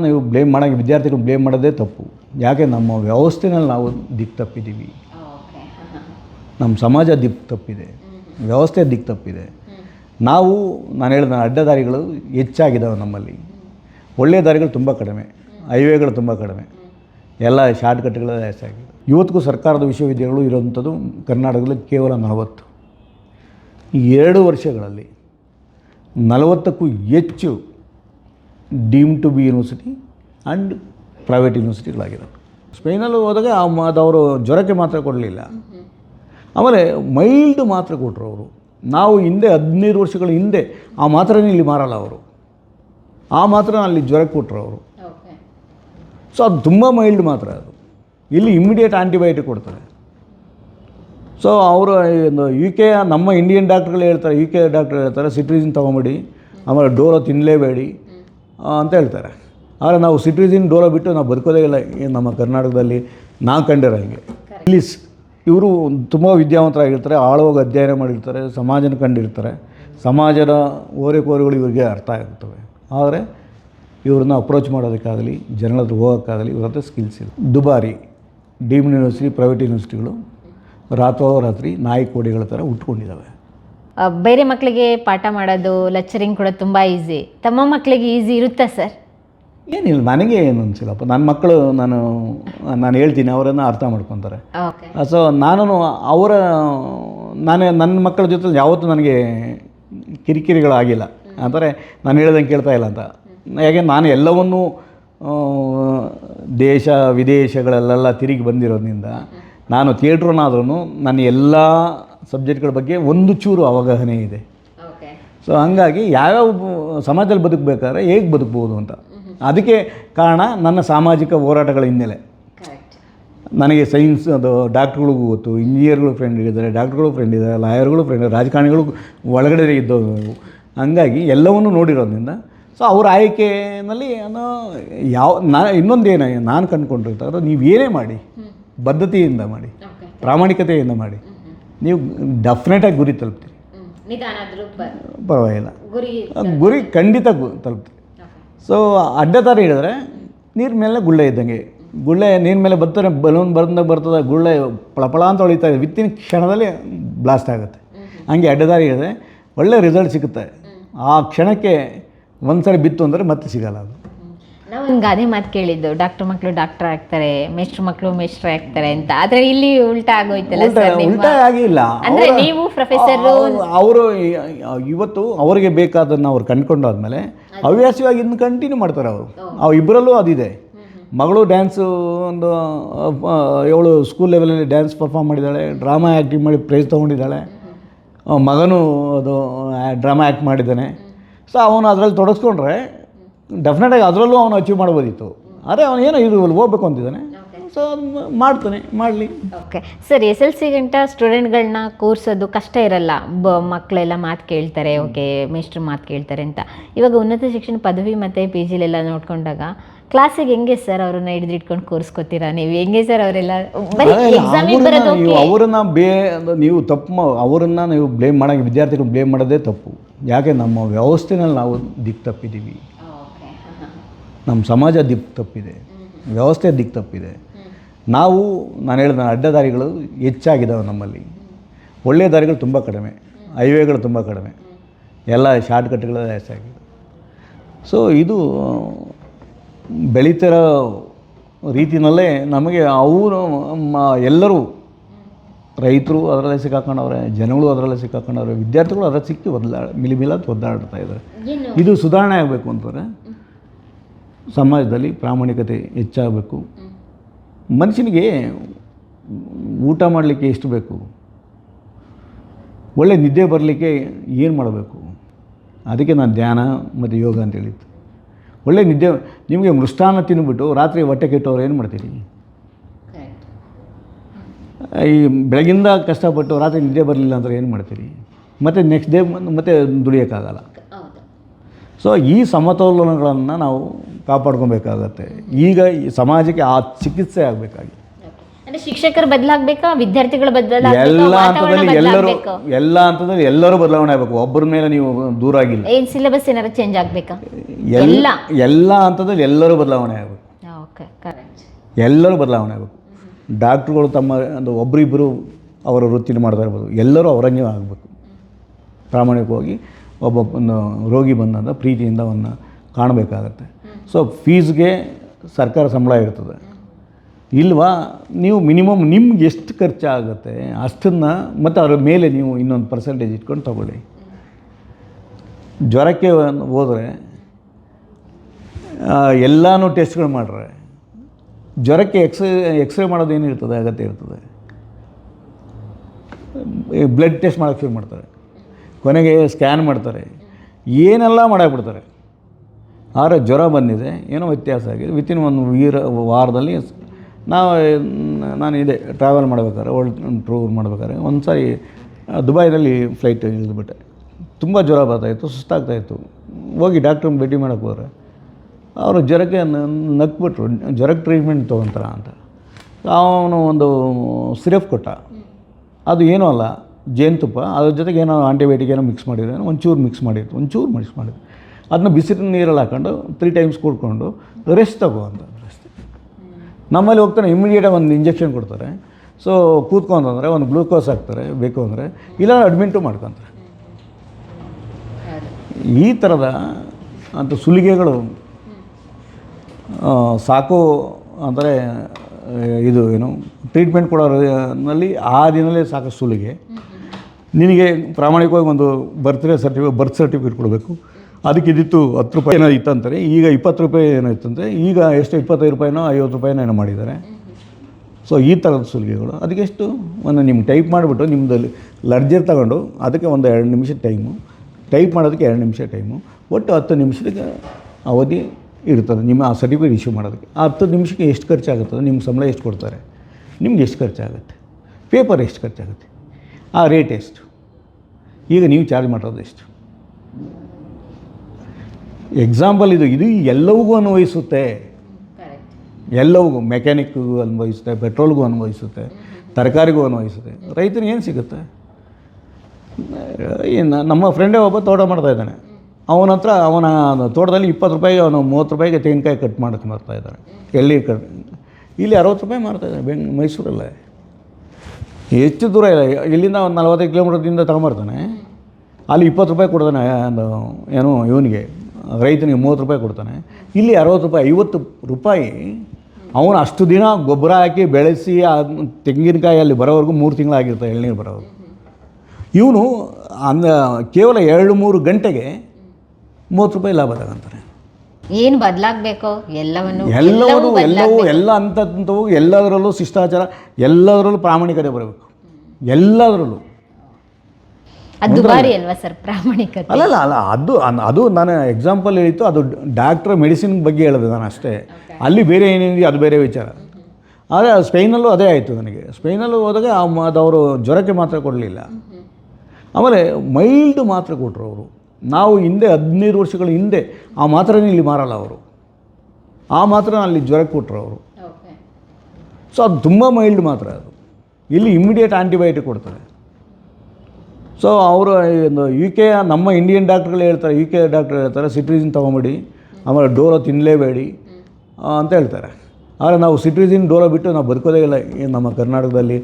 ನೀವು ಬ್ಲೇಮ್ ಮಾಡೋಕ್ಕೆ ವಿದ್ಯಾರ್ಥಿಗಳು ಬ್ಲೇಮ್ ಮಾಡೋದೇ ತಪ್ಪು. ಯಾಕೆ ನಮ್ಮ ವ್ಯವಸ್ಥೆನಲ್ಲಿ ನಾವು ದಿಕ್ಕು ತಪ್ಪಿದ್ದೀವಿ. ನಮ್ಮ ಸಮಾಜ ದಿಕ್ಕು ತಪ್ಪಿದೆ. ವ್ಯವಸ್ಥೆ ದಿಕ್ಕು ತಪ್ಪಿದೆ. ನಾವು, ನಾನು ಹೇಳಿದ ಅಡ್ಡದಾರಿಗಳು ಹೆಚ್ಚಾಗಿದ್ದಾವೆ ನಮ್ಮಲ್ಲಿ. ಒಳ್ಳೆಯ ದಾರಿಗಳು ತುಂಬ ಕಡಿಮೆ. ಹೈವೇಗಳು ತುಂಬ ಕಡಿಮೆ. ಎಲ್ಲ ಶಾರ್ಟ್ಕಟ್ಗಳೆಲ್ಲ ಆಗಿದೆ ಇವತ್ತಿಗೂ ಸರ್ಕಾರದ ವಿಶ್ವವಿದ್ಯಾಲಯಗಳು ಇರೋವಂಥದ್ದು ಕರ್ನಾಟಕದಲ್ಲಿ ಕೇವಲ ನಲವತ್ತು. ಎರಡು ವರ್ಷಗಳಲ್ಲಿ ನಲವತ್ತಕ್ಕೂ ಹೆಚ್ಚು deem to be university and private ಯೂನಿವರ್ಸಿಟಿಗಳಾಗಿರೋದು ಸ್ಪೇನಲ್ಲಿ ಹೋದಾಗ ಆ ಮಾದವರು ಅದು ಅವರು ಜ್ವರಕ್ಕೆ ಮಾತ್ರ ಕೊಡಲಿಲ್ಲ. ಆಮೇಲೆ ಮೈಲ್ಡ್ ಮಾತ್ರ ಕೊಟ್ಟರು ಅವರು. ನಾವು ಹಿಂದೆ ಹದಿನೈದು ವರ್ಷಗಳ ಹಿಂದೆ ಆ ಮಾತ್ರನೇ ಇಲ್ಲಿ ಮಾರಲ್ಲ ಅವರು. ಆ ಮಾತ್ರ ಅಲ್ಲಿ ಜ್ವರಕ್ಕೆ ಕೊಟ್ಟರು ಅವರು. ಸೊ ಅದು ತುಂಬ ಮೈಲ್ಡ್ ಮಾತ್ರ ಅದು. ಇಲ್ಲಿ ಇಮ್ಮಿಡಿಯೇಟ್ ಆ್ಯಂಟಿಬಯೋಟಿಕ್ ಕೊಡ್ತಾರೆ. ಸೊ ಅವರು ಒಂದು ಯು ಕೆ ನಮ್ಮ ಇಂಡಿಯನ್ ಡಾಕ್ಟ್ರುಗಳು ಹೇಳ್ತಾರೆ ಯು ಕೆ ಡಾಕ್ಟ್ರು ಹೇಳ್ತಾರೆ ಸಿಟ್ರಿಜಿನ್ ತೊಗೊಂಬಿಡಿ. ಆಮೇಲೆ ಡೋಲೋ ತಿನ್ನಲೇಬೇಡಿ. ಅಂತ ಹೇಳ್ತಾರೆ. ಆದರೆ ನಾವು ಸಿಟ್ರಿಜಿನ್ ಡೋಲೋ ಬಿಟ್ಟು ನಾವು ಬದುಕೋದೇ ಇಲ್ಲ ನಮ್ಮ ಕರ್ನಾಟಕದಲ್ಲಿ. ನಾ ಕಂಡಿರೋ ಹಾಗೆ. ಇಲ್ಲಿ ಸ್- ಇವರು ತುಂಬ ವಿದ್ಯಾವಂತರಾಗಿರ್ತಾರೆ ಆಳವಾಗಿ ಅಧ್ಯಯನ ಮಾಡಿರ್ತಾರೆ ಸಮಾಜನ ಕಂಡಿರ್ತಾರೆ. ಸಮಾಜದ ಓರೆ ಕೋರೆಗಳು ಇವರಿಗೆ ಅರ್ಥ ಆಗುತ್ತವೆ. ಆದರೆ ಇವ್ರನ್ನ ಅಪ್ರೋಚ್ ಮಾಡೋದಕ್ಕಾಗಲಿ ಜನರ ಹತ್ರ ಹೋಗೋಕ್ಕಾಗಲಿ ಇವ್ರ ಹತ್ರ ಸ್ಕಿಲ್ಸ್ ಇದೆ ದುಬಾರಿ ಡೀಮ್ಡ್ ಯೂನಿವರ್ಸಿಟಿ ಪ್ರೈವೇಟ್ ಯೂನಿವರ್ಸಿಟಿಗಳು ರಾತ್ರೋರಾತ್ರಿ ನಾಯಿ ಕೋಡಿಗಳ ಥರ ಉಟ್ಕೊಂಡಿದ್ದಾವೆ. ಬೇರೆ ಮಕ್ಕಳಿಗೆ ಪಾಠ ಮಾಡೋದು ಲೆಕ್ಚರಿಂಗ್ ಕೂಡ ತುಂಬ ಈಸಿ ತಮ್ಮ ಮಕ್ಕಳಿಗೆ ಈಸಿ ಇರುತ್ತಾ ಸರ್ ಏನಿಲ್ಲ ನನಗೆ ಏನು ಅನಿಸಿಲ್ಲಪ್ಪ ನನ್ನ ಮಕ್ಕಳು ನಾನು ನಾನು ಹೇಳ್ತೀನಿ ಅವರನ್ನು ಅರ್ಥ ಮಾಡ್ಕೊತಾರೆ. ಸೊ ನಾನು ಅವರ ನಾನು ನನ್ನ ಮಕ್ಕಳ ಜೊತೆ ಯಾವತ್ತೂ ನನಗೆ ಕಿರಿಕಿರಿಗಳಾಗಿಲ್ಲ. ಅಂದರೆ ನಾನು ಹೇಳ್ದಂಗೆ ಕೇಳ್ತಾ ಇಲ್ಲ ಅಂತ. ಯಾಕೆ ನಾನು ಎಲ್ಲವನ್ನೂ ದೇಶ ವಿದೇಶಗಳಲ್ಲೆಲ್ಲ ತಿರುಗಿ ಬಂದಿರೋದ್ರಿಂದ ನಾನು ಥಿಯೇಟ್ರನ್ನಾದ್ರೂ ನನ್ನ ಎಲ್ಲ ಸಬ್ಜೆಕ್ಟ್ಗಳ ಬಗ್ಗೆ ಒಂದು ಚೂರು ಅವಗಾಹನೆ ಇದೆ. ಸೊ ಹಂಗಾಗಿ ಯಾವ್ಯಾವ ಸಮಾಜದಲ್ಲಿ ಬದುಕಬೇಕಾದ್ರೆ ಹೇಗೆ ಬದುಕ್ಬೋದು ಅಂತ. ಅದಕ್ಕೆ ಕಾರಣ ನನ್ನ ಸಾಮಾಜಿಕ ಹೋರಾಟಗಳ ಹಿನ್ನೆಲೆ. ನನಗೆ ಸೈನ್ಸ್ ಅದು ಡಾಕ್ಟ್ರುಗಳಿಗೂ ಗೊತ್ತು ಇಂಜಿನಿಯರ್ಗಳು ಫ್ರೆಂಡ್ ಇದ್ದಾರೆ ಡಾಕ್ಟ್ರುಗಳು ಫ್ರೆಂಡ್ ಇದ್ದಾರೆ ಲಾಯರ್ಗಳು ಫ್ರೆಂಡ್ ರಾಜಕಾರಣಿಗಳು ಒಳಗಡೆ ಇದ್ದವು ಎಲ್ಲವನ್ನೂ ಎಲ್ಲವನ್ನು ನೋಡಿರೋದ್ರಿಂದ ಸೊ ಅವ್ರ ಆಯ್ಕೆಯಲ್ಲಿ ನಾನು ಯಾವ ನಾ ಇನ್ನೊಂದೇನು ನಾನು ಕಂಡುಕೊಂಡಿರ್ತಾರೆ ನೀವೇನೇ ಮಾಡಿ ಬದ್ಧತೆಯಿಂದ ಮಾಡಿ ಪ್ರಾಮಾಣಿಕತೆಯಿಂದ ಮಾಡಿ ನೀವು ಡೆಫಿನೆಟಾಗಿ ಗುರಿ ತಲುಪ್ತೀರಿ. ಪರವಾಗಿಲ್ಲ. ಗುರಿ ಗುರಿ ಖಂಡಿತ ಗು- ತಲುಪ್ತೀರಿ. ಸೊ ಅಡ್ಡದಾರಿ ಹೇಳಿದ್ರೆ ನೀರು ಮೇಲೆ ಗುಳ್ಳೆ ಇದ್ದಂಗೆ. ಗುಳ್ಳೆ ನೀರು ಮೇಲೆ ಬರ್ತಾರೆ ಬಲೂನ್ ಬರ್ದಂಗೆ ಬರ್ತದೆ ಗುಳ್ಳೆ ಪಳಪಳ ಅಂತ ಹೊಳಿತಾ ಇದೆ. ವಿತ್ತಿನ ಕ್ಷಣದಲ್ಲಿ ಬ್ಲಾಸ್ಟ್ ಆಗುತ್ತೆ. ಹಂಗೆ ಅಡ್ಡದಾರಿ ಹೇಳಿದ್ರೆ ಒಳ್ಳೆ ರಿಸಲ್ಟ್ ಸಿಗುತ್ತೆ. ಆ ಕ್ಷಣಕ್ಕೆ ಒಂದು ಸರಿ ಬಿತ್ತು ಅಂದರೆ ಮತ್ತೆ ಸಿಗಲ್ಲ ಅದು. ನಾವು ಒಂದು ಗಾದೆ ಮಾತು ಕೇಳಿದ್ದು ಡಾಕ್ಟರ್ ಮಕ್ಕಳು ಡಾಕ್ಟರ್ ಆಗ್ತಾರೆ ಮೇಷ್ಟ್ರ ಮಕ್ಕಳು ಮೇಷ್ಟ್ರ ಆಗ್ತಾರೆ ಅಂತ. ಆದ್ರೆ ಇಲ್ಲಿ ಉಲ್ಟಾ ಆಗೋಯ್ತಲ್ಲ ಉಲ್ಟಾ ಸರ್ ನಿಮ್ಮ ಉಲ್ಟಾ ಆಗಿಲ್ಲ. ಅಂದ್ರೆ ನೀವು ಪ್ರೊಫೆಸರ್ ಅವರು ಇವತ್ತು ಅವರಿಗೆ ಬೇಕಾದನ್ನು ಅವ್ರು ಕಂಡ್ಕೊಂಡಾದ್ಮೇಲೆ ಹವ್ಯಾಸವಾಗಿ ಇನ್ನು ಕಂಟಿನ್ಯೂ ಮಾಡ್ತಾರೆ ಅವರು. ಅವು ಇಬ್ಬರಲ್ಲೂ ಅದಿದೆ. ಮಗಳು ಡ್ಯಾನ್ಸು ಒಂದು ಇವಳು ಸ್ಕೂಲ್ ಲೆವೆಲಲ್ಲಿ ಡ್ಯಾನ್ಸ್ ಪರ್ಫಾರ್ಮ್ ಮಾಡಿದ್ದಾಳೆ ಡ್ರಾಮಾ ಆ್ಯಕ್ಟಿಂಗ್ ಮಾಡಿ ಪ್ರೈಸ್ ತೊಗೊಂಡಿದ್ದಾಳೆ. ಆ, ಮಗನೂ ಅದು ಡ್ರಾಮಾ ಆ್ಯಕ್ಟ್ ಮಾಡಿದ್ದಾನೆ. ಸೊ ಅವನು ಅದರಲ್ಲಿ ತೊಡಗಿಸ್ಕೊಂಡ್ರೆ ಡೆಫಿನೆಟಾಗಿ ಅದರಲ್ಲೂ ಅವನು ಅಚೀವ್ ಮಾಡ್ಬೋದಿತ್ತು. ಆದರೆ ಅವನು ಏನೋ ಇದು ಹೋಗ್ಬೇಕು ಅಂತಿದ್ದಾನೆ. ಸೊ ಅದು ಮಾಡ್ತಾನೆ ಮಾಡಲಿ. ಓಕೆ ಸರ್ ಎಸ್ ಎಲ್ ಸಿಗಿಂತ ಸ್ಟೂಡೆಂಟ್ಗಳನ್ನ ಕೂರಿಸೋದು ಕಷ್ಟ ಇರಲ್ಲ. ಬ ಮಕ್ಕಳೆಲ್ಲ ಮಾತು ಕೇಳ್ತಾರೆ ಓಕೆ ಮೇಷ್ಟ್ರು ಮಾತು ಕೇಳ್ತಾರೆ ಅಂತ. ಇವಾಗ ಉನ್ನತ ಶಿಕ್ಷಣ ಪದವಿ ಮತ್ತು ಪಿ ಜಿಲೆಲ್ಲ ನೋಡ್ಕೊಂಡಾಗ ಕ್ಲಾಸಿಗೆ ಹೆಂಗೆ ಸರ್ ಅವ್ರನ್ನ ಹಿಡಿದಿಟ್ಕೊಂಡು ಕೂರಿಸ್ಕೊತೀರಾ ನೀವು? ಹೆಂಗೆ ಸರ್ ಅವರೆಲ್ಲ? ಅವ್ರನ್ನ ನೀವು ಓಕೆ ಅವರನ್ನ ಬೇ ನೀವು ತಪ್ಪು ಅವರನ್ನ ನೀವು ಬ್ಲೇಮ್ ಮಾಡೋಕ್ಕೆ ವಿದ್ಯಾರ್ಥಿಗಳು ಬ್ಲೇಮ್ ಮಾಡೋದೇ ತಪ್ಪು. ಯಾಕೆ ನಮ್ಮ ವ್ಯವಸ್ಥೆನಲ್ಲಿ ನಾವು ದಿಕ್ಕು ತಪ್ಪಿದ್ದೀವಿ ನಮ್ಮ ಸಮಾಜ ದಿಕ್ಕು ತಪ್ಪಿದೆ ವ್ಯವಸ್ಥೆ ದಿಕ್ಕು ತಪ್ಪಿದೆ. ನಾವು ನಾನು ಹೇಳಿದ ಅಡ್ಡದಾರಿಗಳು ಹೆಚ್ಚಾಗಿದ್ದಾವೆ ನಮ್ಮಲ್ಲಿ. ಒಳ್ಳೆಯ ದಾರಿಗಳು ತುಂಬ ಕಡಿಮೆ ಹೈವೇಗಳು ತುಂಬ ಕಡಿಮೆ. ಎಲ್ಲ ಶಾರ್ಟ್ಕಟ್ಗಳು ಹೆಚ್ಚಾಗಿದೆ. ಸೊ ಇದು ಬೆಳೀತಿರೋ ರೀತಿಯಲ್ಲೇ ನಮಗೆ ಅವರು ಎಲ್ಲರೂ ರೈತರು ಅದರಲ್ಲೇ ಸಿಕ್ಕಾಕೊಂಡವ್ರೆ ಜನಗಳು ಅದರಲ್ಲೇ ಸಿಕ್ಕಾಕೊಂಡವ್ರೆ ವಿದ್ಯಾರ್ಥಿಗಳು ಅದರಲ್ಲಿ ಸಿಕ್ಕಿ ಮಿಲಿ ಮಿಲಿಮಿಲ ಒದ್ದಾಡ್ತಾ ಇದ್ದಾರೆ. ಇದು ಸುಧಾರಣೆ ಆಗಬೇಕು ಅಂತಂದರೆ ಸಮಾಜದಲ್ಲಿ ಪ್ರಾಮಾಣಿಕತೆ ಹೆಚ್ಚಾಗಬೇಕು. ಮನುಷ್ಯನಿಗೆ ಊಟ ಮಾಡಲಿಕ್ಕೆ ಎಷ್ಟು ಬೇಕು? ಒಳ್ಳೆ ನಿದ್ದೆ ಬರಲಿಕ್ಕೆ ಏನು ಮಾಡಬೇಕು? ಅದಕ್ಕೆ ನಾನು ಧ್ಯಾನ ಮತ್ತು ಯೋಗ ಅಂತ ಹೇಳಿತ್ತು ಒಳ್ಳೆ ನಿದ್ದೆ ನಿಮಗೆ ಮೃಷ್ಟಾನ್ನ ತಿಂದುಬಿಟ್ಟು ರಾತ್ರಿ ಹೊಟ್ಟೆ ಕೆಟ್ಟವ್ರು ಏನು ಮಾಡ್ತೀರಿ? ಈ ಬೆಳಗಿಂದ ಕಷ್ಟಪಟ್ಟು ರಾತ್ರಿ ನಿದ್ದೆ ಬರಲಿಲ್ಲ ಅಂದ್ರೆ ಏನು ಮಾಡ್ತೀರಿ? ಮತ್ತು ನೆಕ್ಸ್ಟ್ ಡೇ ಮತ್ತೆ ದುಡಿಯೋಕ್ಕಾಗಲ್ಲ. ಸೊ ಈ ಸಮತೋಲನಗಳನ್ನು ನಾವು ಕಾಪಾಡ್ಕೊಬೇಕಾಗತ್ತೆ. ಈಗ ಈ ಸಮಾಜಕ್ಕೆ ಆ ಚಿಕಿತ್ಸೆ ಆಗಬೇಕಾಗಿ. ಅಂದ್ರೆ ಶಿಕ್ಷಕರು ಬದಲಾಗಬೇಕಾ? ವಿದ್ಯಾರ್ಥಿಗಳು ಎಲ್ಲ ಹಂತದಲ್ಲಿ ಎಲ್ಲರೂ ಎಲ್ಲ ಹಂತದಲ್ಲಿ ಎಲ್ಲರೂ ಬದಲಾವಣೆ ಆಗಬೇಕು. ಒಬ್ಬರ ಮೇಲೆ ನೀವು ದೂರ ಆಗಿಲ್ಲ. ಏನ್ ಸಿಲೆಬಸ್ ಏನಾರ ಚೇಂಜ್ ಆಗ್ಬೇಕಾ? ಎಲ್ಲ ಎಲ್ಲ. ಹಂತದಲ್ಲಿ ಎಲ್ಲರೂ ಬದಲಾವಣೆ ಆಗಬೇಕು. ಓಕೆ ಕರೆಕ್ಟ್ ಎಲ್ಲರೂ ಬದಲಾವಣೆ ಆಗಬೇಕು. ಡಾಕ್ಟ್ರುಗಳು ತಮ್ಮ ಒಂದು ಒಬ್ಬರಿಬ್ಬರು ಅವರ ವೃತ್ತಿನ ಮಾಡ್ತಾ ಇರ್ಬೋದು. ಎಲ್ಲರೂ ಅವರಂಗೆ ಆಗಬೇಕು. ಪ್ರಾಮಾಣಿಕವಾಗಿ ಒಬ್ಬ ರೋಗಿ ಬಂದಾಗ ಪ್ರೀತಿಯಿಂದ ಅವನ್ನ ಕಾಣಬೇಕಾಗತ್ತೆ. ಸೊ ಫೀಸ್ಗೆ ಸರ್ಕಾರ ಸಂಬಳ ಇರ್ತದೆ. ಇಲ್ವಾ, ನೀವು ಮಿನಿಮಮ್ ನಿಮ್ಗೆ ಎಷ್ಟು ಖರ್ಚಾಗುತ್ತೆ, ಅಷ್ಟನ್ನು ಮತ್ತು ಅದರ ಮೇಲೆ ನೀವು ಇನ್ನೊಂದು ಪರ್ಸೆಂಟೇಜ್ ಇಟ್ಕೊಂಡು ತಗೊಳ್ಳಿ. ಜ್ವರಕ್ಕೆ ಹೋದರೆ ಎಲ್ಲಾನು ಟೆಸ್ಟ್ಗಳು ಮಾಡ್ರೆ. ಜ್ವರಕ್ಕೆ ಎಕ್ಸ್ರೇ ಎಕ್ಸ್ರೇ ಮಾಡೋದು ಏನಿರ್ತದೆ ಅಗತ್ಯ ಇರ್ತದೆ? ಬ್ಲಡ್ ಟೆಸ್ಟ್ ಮಾಡೋಕ್ಕೆ ಶುರು ಮಾಡ್ತಾರೆ. ಕೊನೆಗೆ ಸ್ಕ್ಯಾನ್ ಮಾಡ್ತಾರೆ. ಏನೆಲ್ಲ ಮಾಡಾಕ್ಬಿಡ್ತಾರೆ? ಆದರೆ ಜ್ವರ ಬಂದಿದೆ, ಏನೋ ವ್ಯತ್ಯಾಸ ಆಗಿದೆ. ವಿತಿನ್ ಒಂದು ವೀರ, ವಾರದಲ್ಲಿ ನಾವು, ನಾನು ಇದೆ ಟ್ರಾವೆಲ್ ಮಾಡ್ಬೇಕಾದ್ರೆ ವರ್ಲ್ಡ್ ಟೂರ್ ಮಾಡ್ಬೇಕಾದ್ರೆ ಒಂದು ಸಾರಿ ದುಬೈನಲ್ಲಿ ಫ್ಲೈಟ್ ಇಳಿದ್ಬಿಟ್ಟೆ. ತುಂಬ ಜ್ವರ ಬರ್ತಾಯಿತ್ತು ಸುಸ್ತಾಗ್ತಾಯಿತ್ತು ಹೋಗಿ ಡಾಕ್ಟ್ರನ್ನ ಭೇಟಿ ಮಾಡೋಕ್ಕೆ ಹೋದ್ರೆ, ಅವರು ಜ್ವರಕ್ಕೆ ನಕ್ಬಿಟ್ರು ಜ್ವರಕ್ಕೆ ಟ್ರೀಟ್ಮೆಂಟ್ ತೊಗೊಂತಾರ ಅಂತ. ಅವನು ಒಂದು, ಸಿರಪ್ ಕೊಟ್ಟ. ಅದು ಏನೂ ಅಲ್ಲ. ಜೇನುತುಪ್ಪ ಅದ್ರ ಜೊತೆಗೆ ಏನೋ ಆಂಟಿಬಯೋಟಿಕ್ ಏನೋ ಮಿಕ್ಸ್ ಮಾಡಿದ್ರೆ ಒಂಚೂರು ಮಿಕ್ಸ್ ಮಾಡಿತ್ತು ಒಂಚೂರು ಮಿಕ್ಸ್ ಮಾಡಿದ್ದು ಅದನ್ನ ಬಿಸಿಲಿನ ನೀರಲ್ಲಿ ಹಾಕೊಂಡು ತ್ರೀ ಟೈಮ್ಸ್ ಕೂಡ್ಕೊಂಡು ರೆಸ್ಟ್ ತಗೋ ಅಂತ ರೆಸ್ಟ್ ನಮ್ಮಲ್ಲಿ ಹೋಗ್ತಾನೆ ಇಮಿಡಿಯೇಟಾಗಿ ಒಂದು ಇಂಜೆಕ್ಷನ್ ಕೊಡ್ತಾರೆ. ಸೊ ಕೂತ್ಕೊಂತಂದರೆ ಒಂದು ಗ್ಲೂಕೋಸ್ ಹಾಕ್ತಾರೆ, ಬೇಕು ಅಂದರೆ, ಇಲ್ಲ ಅಡ್ಮಿಂಟು ಮಾಡ್ಕೊತಾರೆ. ಈ ಥರದ ಅಂತ ಸುಲಿಗೆಗಳು ಸಾಕು ಅಂದರೆ, ಇದು ಏನು ಟ್ರೀಟ್ಮೆಂಟ್ ಕೊಡೋರಲ್ಲಿ ಆ ದಿನಲ್ಲೇ ಸಾಕಷ್ಟು ಸುಲಿಗೆ. ನಿನಗೆ ಪ್ರಾಮಾಣಿಕವಾಗಿ ಒಂದು ಬರ್ತ್ಡೇ ಸರ್ಟಿಫಿಕೇಟ್ ಬರ್ತ್ ಸರ್ಟಿಫಿಕೇಟ್ ಕೊಡಬೇಕು. ಅದಕ್ಕೆ ಇದಿತ್ತು ಹತ್ತು ರೂಪಾಯಿ ಏನೋ ಇತ್ತಂತಾರೆ ಈಗ ಇಪ್ಪತ್ತು ರೂಪಾಯಿ ಏನೋ ಇತ್ತಂತೆ ಈಗ ಎಷ್ಟು ಇಪ್ಪತ್ತೈದು ರೂಪಾಯಿನೋ ಐವತ್ತು ರೂಪಾಯಿನೋ ಏನೋ ಮಾಡಿದ್ದಾರೆ. ಸೊ ಈ ಥರದ ಸುಲಿಗೆಗಳು. ಅದಕ್ಕೆ ಎಷ್ಟು? ಒಂದು ನಿಮ್ಗೆ ಟೈಪ್ ಮಾಡಿಬಿಟ್ಟು ನಿಮ್ಮದಲ್ಲಿ ಲರ್ಜರ್ ತಗೊಂಡು ಅದಕ್ಕೆ ಒಂದು ಎರಡು ನಿಮಿಷ ಟೈಮು ಟೈಪ್ ಮಾಡೋದಕ್ಕೆ ಎರಡು ನಿಮಿಷ ಟೈಮು ಒಟ್ಟು ಹತ್ತು ನಿಮಿಷಕ್ಕೆ ಅವಧಿ ಇರ್ತದೆ. ನಿಮ್ಮ ಆ ಸರ್ಟಿಫಿಕೇಟ್ ಇಶ್ಯೂ ಮಾಡೋದಕ್ಕೆ. ಆ ಹತ್ತು ನಿಮಿಷಕ್ಕೆ ಎಷ್ಟು ಖರ್ಚಾಗುತ್ತದೆ, ನಿಮ್ಮ ಸಂಬಳ ಎಷ್ಟು ಕೊಡ್ತಾರೆ? ನಿಮ್ಗೆ ಎಷ್ಟು ಖರ್ಚಾಗುತ್ತೆ? ಪೇಪರ್ ಎಷ್ಟು ಖರ್ಚಾಗುತ್ತೆ? ಆ ರೇಟ್ ಎಷ್ಟು? ಈಗ ನೀವು ಚಾರ್ಜ್ ಮಾಡೋದು ಎಷ್ಟು? ಎಕ್ಸಾಂಪಲ್ ಇದು ಇದು ಎಲ್ಲವೂ ಅನ್ವಯಿಸುತ್ತೆ. ಎಲ್ಲವೂ ಮೆಕ್ಯಾನಿಕ್ಗೂ ಅನ್ವಯಿಸುತ್ತೆ ಪೆಟ್ರೋಲ್ಗೂ ಅನ್ವಯಿಸುತ್ತೆ ತರಕಾರಿಗೂ ಅನ್ವಯಿಸುತ್ತೆ. ರೈತನಿಗೆ ಏನು ಸಿಗುತ್ತೆ? ಏನು ನಮ್ಮ ಫ್ರೆಂಡೇ ಒಬ್ಬ ತೋಟ ಮಾಡ್ತಾ ಇದ್ದಾನೆ. ಅವನ ಹತ್ರ ಅವನ ತೋಟದಲ್ಲಿ ಇಪ್ಪತ್ತು ರೂಪಾಯಿಗೆ ಅವನು ಮೂವತ್ತು ರೂಪಾಯಿಗೆ ತೆಂಗಿನಕಾಯಿ ಕಟ್ ಮಾಡ್ಕೊಂಡು ಬರ್ತಾ ಇದ್ದಾನೆ. ಎಲ್ಲಿ ಕಟ್ ಇಲ್ಲಿ ಅರವತ್ತು ರೂಪಾಯಿ ಮಾಡ್ತಾ ಇದ್ದಾನೆ ಬೆಂಗ್ ಮೈಸೂರಲ್ಲೇ. ಹೆಚ್ಚು ದೂರ ಇಲ್ಲ. ಇಲ್ಲಿಂದ ಒಂದು ನಲವತ್ತೈದು ಕಿಲೋಮೀಟರ್ದಿಂದ ತಗೊಂಬರ್ತಾನೆ. ಅಲ್ಲಿ ಇಪ್ಪತ್ತು ರೂಪಾಯಿ ಕೊಡ್ತಾನೆ ಒಂದು ಏನು, ಇವನಿಗೆ. ರೈತನಿಗೆ ಮೂವತ್ತು ರೂಪಾಯಿ ಕೊಡ್ತಾನೆ. ಇಲ್ಲಿ ಅರವತ್ತು ರೂಪಾಯಿ, ಐವತ್ತು ರೂಪಾಯಿ, ಅವನು ಅಷ್ಟು ದಿನ ಗೊಬ್ಬರ ಹಾಕಿ ಬೆಳೆಸಿ, ಆ ತೆಂಗಿನಕಾಯಿ ಅಲ್ಲಿ ಬರೋವರೆಗೂ ಮೂರು ತಿಂಗಳಾಗಿರ್ತಾರೆ ಎಳ್ನೀರು ಬರೋವ್ರು ಇವನು ಅಂದ, ಕೇವಲ ಎರಡು ಮೂರು ಗಂಟೆಗೆ ಮೂವತ್ತು ರೂಪಾಯಿ ಲಾಭ ತಗೊಂತಾನೆ. ಏನ್ ಬದಲಾಗಬೇಕು? ಎಲ್ಲವನ್ನು ಎಲ್ಲವೂ ಎಲ್ಲವೂ ಎಲ್ಲ ಹಂತವು ಎಲ್ಲದರಲ್ಲೂ ಶಿಷ್ಟಾಚಾರ ಎಲ್ಲದರಲ್ಲೂ ಪ್ರಾಮಾಣಿಕತೆ ಬರಬೇಕು. ಎಲ್ಲದರಲ್ಲೂ. ಅದು ದುಬಾರಿ ಅಲ್ವಾ ಸರ್ ಪ್ರಾಮಾಣಿಕತೆ? ಅಲ್ಲ ಅಲ್ಲ ಅದು ಅದು ನಾನು ಎಕ್ಸಾಂಪಲ್ ಹೇಳಿತ್ತು ಅದು ಡಾಕ್ಟ್ರ್ ಮೆಡಿಸಿನ್ ಬಗ್ಗೆ ಹೇಳಿದೆ ನಾನು ಅಷ್ಟೇ. ಅಲ್ಲಿ ಬೇರೆ ಏನಿದೆ ಅದು ಬೇರೆ ವಿಚಾರ. ಆದರೆ ಸ್ಪೈನಲ್ಲೂ ಅದೇ ಆಯಿತು ನನಗೆ. ಸ್ಪೈನಲ್ಲೂ ಹೋದಾಗ ಅದು ಅವರು ಜ್ವರಕ್ಕೆ ಮಾತ್ರ ಕೊಡಲಿಲ್ಲ. ಆಮೇಲೆ ಮೈಲ್ಡ್ ಮಾತ್ರ ಕೊಟ್ಟರು ಅವರು. ನಾವು ಹಿಂದೆ ಹದಿನೈದು ವರ್ಷಗಳ ಹಿಂದೆ ಆ ಮಾತ್ರೆನೇ ಇಲ್ಲಿ ಮಾರಲ್ಲ ಅವರು. ಆ ಮಾತ್ರ ಅಲ್ಲಿ ಜ್ವರಕ್ಕೆ ಕೊಟ್ಟರು ಅವರು. ಸೊ ಅದು ತುಂಬ ಮೈಲ್ಡ್ ಮಾತ್ರ ಅದು. ಇಲ್ಲಿ ಇಮ್ಮಿಡಿಯೇಟ್ ಆಂಟಿಬಯೋಟಿಕ್ ಕೊಡ್ತಾರೆ. ಸೊ ಅವರು ಒಂದು ಯು ಕೆ ನಮ್ಮ ಇಂಡಿಯನ್ ಡಾಕ್ಟ್ರುಗಳು ಹೇಳ್ತಾರೆ ಯು ಕೆ ಡಾಕ್ಟ್ರ್ ಹೇಳ್ತಾರೆ ಸಿಟ್ರಿಜಿನ್ ತೊಗೊಂಬಿಡಿ ಆಮೇಲೆ ಡೋಲೋ ತಿನ್ನಲೇಬೇಡಿ ಅಂತ ಹೇಳ್ತಾರೆ. ಆದರೆ ನಾವು ಸಿಟ್ರಿಜಿನ್ ಡೋಲೋ ಬಿಟ್ಟು ನಾವು ಬದುಕೋದೇ ಇಲ್ಲ ನಮ್ಮ ಕರ್ನಾಟಕದಲ್ಲಿ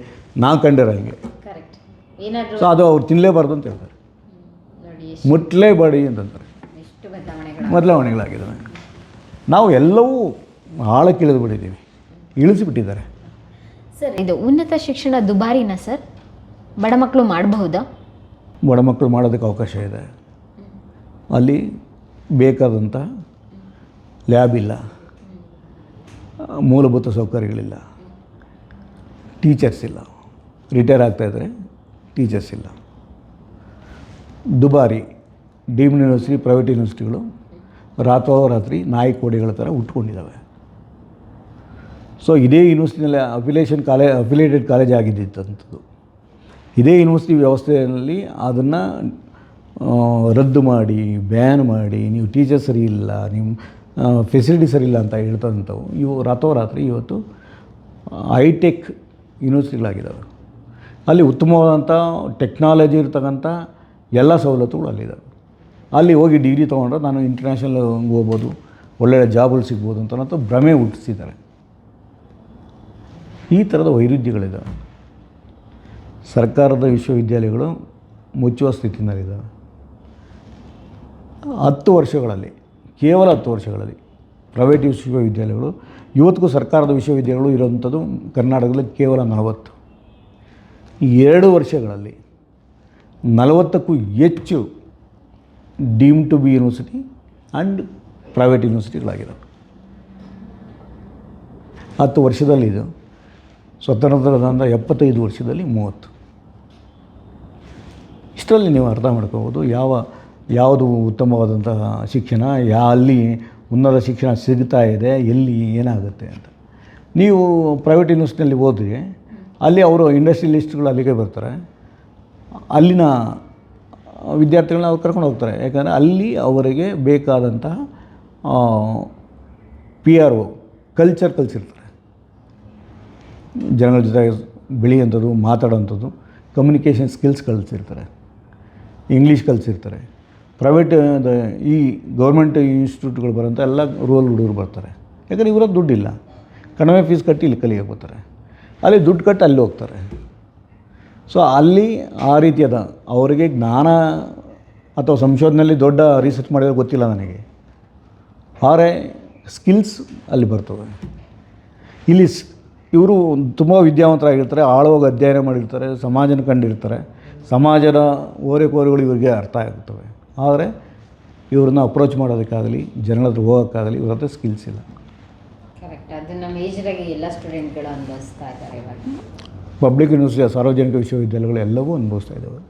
ನಾ ಕಂಡಿರೋ ಹಂಗೆ ಸೊ ಅದು ಅವ್ರು ತಿನ್ನಲೇಬಾರ್ದು ಅಂತ ಹೇಳ್ತಾರೆ. ಮುಟ್ಲೇಬೇಡಿ ಅಂತಂದರೆ ಬದಲಾವಣೆಗಳಾಗಿದ್ದಾವೆ ಬದಲಾವಣೆಗಳು ಬದಲಾವಣೆಗಳಾಗಿದೆ. ನಾವು ಎಲ್ಲವೂ ಆಳಕ್ಕೆ ಇಳಿದು ಬಿಟ್ಟಿದ್ದೀವಿ. ಇಳಿಸಿಬಿಟ್ಟಿದ್ದಾರೆ. ಸರ್ ಇದು ಉನ್ನತ ಶಿಕ್ಷಣ ದುಬಾರಿನಾ ಸರ್? ಬಡ ಮಕ್ಕಳು ಮಾಡಬಹುದಾ? ಬಡ ಮಕ್ಕಳು ಮಾಡೋದಕ್ಕೆ ಅವಕಾಶ ಇದೆ. ಅಲ್ಲಿ ಬೇಕಾದಂಥ ಲ್ಯಾಬ್ ಇಲ್ಲ. ಮೂಲಭೂತ ಸೌಕರ್ಯಗಳಿಲ್ಲ. ಟೀಚರ್ಸ್ ಇಲ್ಲ. ರಿಟೈರ್ ಆಗ್ತಾಯಿದ್ರೆ ಟೀಚರ್ಸ್ ಇಲ್ಲ. ದುಬಾರಿ ಡೀಮ್ಡ್ ಯೂನಿವರ್ಸಿಟಿ, ಪ್ರೈವೇಟ್ ಯೂನಿವರ್ಸಿಟಿಗಳು ರಾತ್ರೋರಾತ್ರಿ ನಾಯಿ ಕೋಡಿಗಳ ಥರ ಉಟ್ಕೊಂಡಿದ್ದಾವೆ. ಸೊ ಇದೇ ಯೂನಿವರ್ಸಿಟಿನಲ್ಲಿ ಅಫಿಲೇಷನ್ ಕಾಲೇ ಅಫಿಲೇಟೆಡ್ ಕಾಲೇಜ್ ಆಗಿದ್ದಂಥದ್ದು ಇದೇ ಯೂನಿವರ್ಸಿಟಿ ವ್ಯವಸ್ಥೆಯಲ್ಲಿ ಅದನ್ನು ರದ್ದು ಮಾಡಿ, ಬ್ಯಾನ್ ಮಾಡಿ, ನೀವು ಟೀಚರ್ ಸರಿ ಇಲ್ಲ ನಿಮ್ಮ ಫೆಸಿಲಿಟಿ ಸರಿ ಇಲ್ಲ ಅಂತ ಹೇಳ್ತಂಥವು, ಇವು ರಾತ್ರೋರಾತ್ರಿ ಇವತ್ತು ಹೈಟೆಕ್ ಯೂನಿವರ್ಸಿಟಿಗಳಾಗಿದ್ದಾವೆ. ಅಲ್ಲಿ ಉತ್ತಮವಾದಂಥ ಟೆಕ್ನಾಲಜಿ ಇರ್ತಕ್ಕಂಥ ಎಲ್ಲ ಸವಲತ್ತುಗಳು ಅಲ್ಲಿದ್ದಾವೆ ಅಲ್ಲಿ ಹೋಗಿ ಡಿಗ್ರಿ ತೊಗೊಂಡ್ರೆ ನಾನು ಇಂಟರ್ನ್ಯಾಷನಲ್ ಹೋಗ್ಬೋದು ಒಳ್ಳೆಯ ಜಾಬಲ್ಲಿ ಸಿಗ್ಬೋದು ಅಂತ ಭ್ರಮೆ ಹುಟ್ಟಿಸಿದ್ದಾರೆ ಈ ಥರದ ವೈರುಧ್ಯಗಳಿದ್ದಾವೆ ಸರ್ಕಾರದ ವಿಶ್ವವಿದ್ಯಾಲಯಗಳು ಮುಚ್ಚುವ ಸ್ಥಿತಿನಲ್ಲಿದ್ದಾವೆ ಹತ್ತು ವರ್ಷಗಳಲ್ಲಿ, ಕೇವಲ ಹತ್ತು ವರ್ಷಗಳಲ್ಲಿ ಪ್ರೈವೇಟ್ ವಿಶ್ವವಿದ್ಯಾಲಯಗಳು, ಇವತ್ತಿಗೂ ಸರ್ಕಾರದ ವಿಶ್ವವಿದ್ಯಾಲಯಗಳು ಇರೋವಂಥದ್ದು ಕರ್ನಾಟಕದಲ್ಲಿ ಕೇವಲ ನಲವತ್ತು. ಎರಡು ವರ್ಷಗಳಲ್ಲಿ ನಲವತ್ತಕ್ಕೂ ಹೆಚ್ಚು deem to be university and private ಯೂನಿವರ್ಸಿಟಿಗಳಾಗಿದ್ದಾವೆ ಹತ್ತು ವರ್ಷದಲ್ಲಿ ಇದು. ಸ್ವತಂತ್ರದ ಎಪ್ಪತ್ತೈದು ವರ್ಷದಲ್ಲಿ ಮೂವತ್ತು. ಇಷ್ಟರಲ್ಲಿ ನೀವು ಅರ್ಥ ಮಾಡ್ಕೋಬೋದು ಯಾವ, ಯಾವುದು ಉತ್ತಮವಾದಂತಹ ಶಿಕ್ಷಣ, ಯಾ ಅಲ್ಲಿ ಉನ್ನತ ಶಿಕ್ಷಣ ಸಿಗ್ತಾ ಇದೆ, ಎಲ್ಲಿ ಏನಾಗುತ್ತೆ ಅಂತ. ನೀವು ಪ್ರೈವೇಟ್ ಯೂನಿವರ್ಸಿಟಿಯಲ್ಲಿ ಹೋದ್ರಿ ಅಲ್ಲಿ ಅವರು ಇಂಡಸ್ಟ್ರಿಯಲಿಸ್ಟ್ಗಳು ಅಲ್ಲಿಗೆ ಬರ್ತಾರೆ. ಅಲ್ಲಿನ ವಿದ್ಯಾರ್ಥಿಗಳನ್ನ ಅವ್ರು ಕರ್ಕೊಂಡು ಹೋಗ್ತಾರೆ. ಯಾಕಂದರೆ ಅಲ್ಲಿ ಅವರಿಗೆ ಬೇಕಾದಂತಹ ಪಿ ಆರ್ ಒ ಕಲ್ಚರ್ ಕಲಿಸಿರ್ತಾರೆ. ಜನಗಳ ಜೊತೆ ಬೆಳೆಯುವಂಥದ್ದು, ಮಾತಾಡೋವಂಥದ್ದು ಕಮ್ಯುನಿಕೇಷನ್ ಸ್ಕಿಲ್ಸ್ ಕಲಿಸಿರ್ತಾರೆ. ಇಂಗ್ಲೀಷ್ ಕಲಿಸಿರ್ತಾರೆ. ಪ್ರೈವೇಟ್ ಈ ಗೌರ್ಮೆಂಟ್ ಇನ್ಸ್ಟಿಟ್ಯೂಟ್ಗಳು ಬರೋಂಥ ಎಲ್ಲ ರೂರಲ್ ಹುಡುಗರು ಬರ್ತಾರೆ. ಯಾಕಂದರೆ ಇವರ ದುಡ್ಡಿಲ್ಲ. ಕಡಿಮೆ ಫೀಸ್ ಕಟ್ಟಿ ಇಲ್ಲಿ ಕಲಿಯೋಕೆ ಬರ್ತಾರೆ ಅಲ್ಲಿ ದುಡ್ಡು ಕಟ್ಟಿ ಅಲ್ಲಿ ಹೋಗ್ತಾರೆ. ಸೊ ಅಲ್ಲಿ ಆ ರೀತಿಯದ ಅವರಿಗೆ ಜ್ಞಾನ ಅಥವಾ ಸಂಶೋಧನೆಯಲ್ಲಿ ದೊಡ್ಡ ರಿಸರ್ಚ್ ಮಾಡಿದ್ರೆ ಗೊತ್ತಿಲ್ಲ ನನಗೆ. ಆದರೆ ಸ್ಕಿಲ್ಸ್ ಅಲ್ಲಿ ಬರ್ತವೆ. ಇಲ್ಲಿ ಇವರು ತುಂಬ ವಿದ್ಯಾವಂತರಾಗಿರ್ತಾರೆ, ಆಳವಾಗಿ ಅಧ್ಯಯನ ಮಾಡಿರ್ತಾರೆ, ಸಮಾಜನ ಕಂಡಿರ್ತಾರೆ. ಸಮಾಜದ ಓರೆ ಕೋರೆಗಳು ಇವರಿಗೆ ಅರ್ಥ ಆಗ್ತವೆ. ಆದರೆ ಇವ್ರನ್ನ ಅಪ್ರೋಚ್ ಮಾಡೋದಕ್ಕಾಗಲಿ ಜನರ ಹತ್ರ ಹೋಗೋಕ್ಕಾಗಲಿ ಇವ್ರ ಹತ್ರ ಸ್ಕಿಲ್ಸ್ ಇಲ್ಲ. ಕರೆಕ್ಟ್ ಮೇಜರಾಗಿ ಎಲ್ಲ ಸ್ಟೂಡೆಂಟ್ಗಳು ಅನುಭವಿಸ್ತಾ ಇದ್ದಾರೆ ಇವಾಗ. ಪಬ್ಲಿಕ್ ಯೂನಿವರ್ಸಿಟಿ ಸಾರ್ವಜನಿಕ ವಿಶ್ವವಿದ್ಯಾಲಯಗಳು ಎಲ್ಲವೂ ಅನುಭವಿಸ್ತಾ ಇದ್ದಾವೆ.